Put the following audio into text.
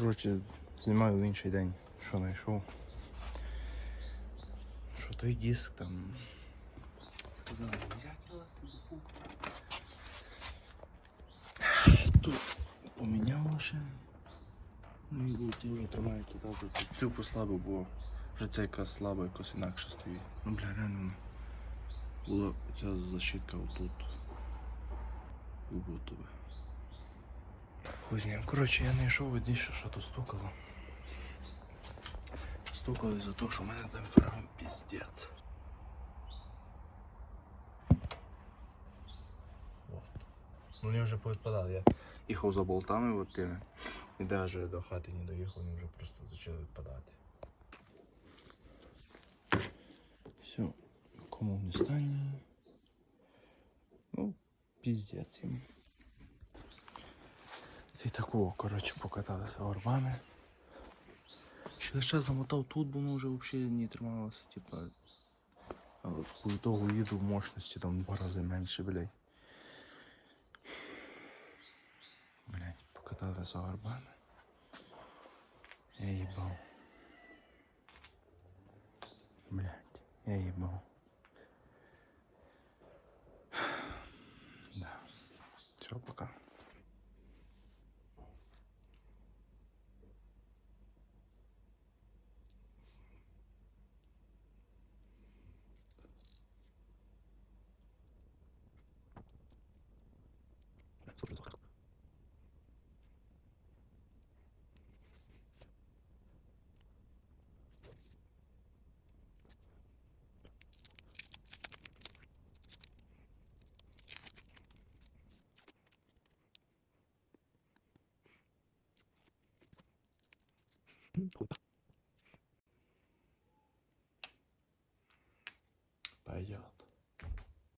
Коротше, знімаю в інший день, що знайшов. Що той диск там. Сказали, нельзя кидати буху. Тут поміняв лише. Ну і я вже тримається так. Цю послабив, бо вже ця якась слаба, якось інакше стоїть. Ну бля, реально. Була ця защитка отут. І будто би. Хуй з ним. Коротше, я не йшов одніше, що то стукало. Стукало із-за того, що в мене там фрагм піздець. От. Ну вони вже повідпадали. Я їхав за болтами от тими. І навіть до хати не доїхав, вони вже просто почали відпадати. Все, кому не стані. Ну, піздець їм. І такого, коротше, покаталися горбами. Лише замотав тут, бо воно вже взагалі не трималося, типа. По ітогу їду в мощності там два рази менше, блядь. Блядь, покаталися горбами. Я їбав. Блядь, я їбав. Да. Все, пока. Sauf le